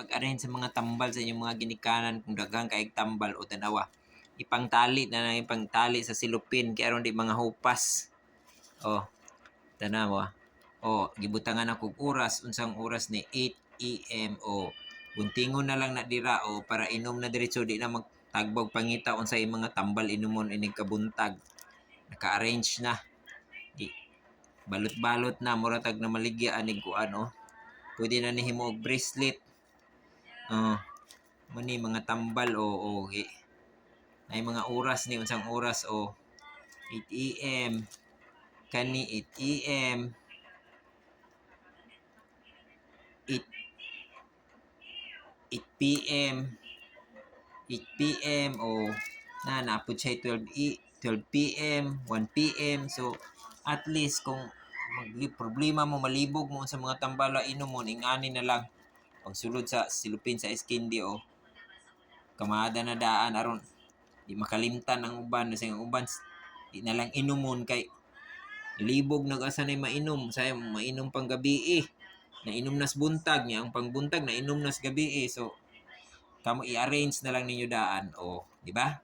pag-arrange sa mga tambal sa inyong mga ginikanan kung daghang kaig tambal o tanawa. Ipangtali na lang ipangtali sa silupin kay aron di mga hupas. Oh. Tanawa. Oh, gibutangan ako oras unsang oras ni 8 AM o buntingon na lang na dira o para inom na diretso di na magtagbog pangita unsay mga tambal inumon ining kabuntag. Naka-arrange na. Di balot-balot na muratag na maligya anig kuan oh. Pwede na nihimo og bracelet. Oh. Muni mga tambal o o gi. Ay mga oras ni unsang oras o 8 AM kani 8 AM 8 8 PM 8 PM o na naapod siya 12 i 12 PM 1 PM so at least kung magli problema mo malibog mo sa mga tambala inom mo ingani na lang pagsulod sa silupin sa iskindi o kamada na daan aron. Di makalimtan ang uban. Sa ang uban di na lang inumon kay libog nag-asa na mainom. Say mainom pang gabi eh. Nainom nas buntag niya. Ang pangbuntag nainom nas gabi eh. So kamo i-arrange na lang ninyo daan o di ba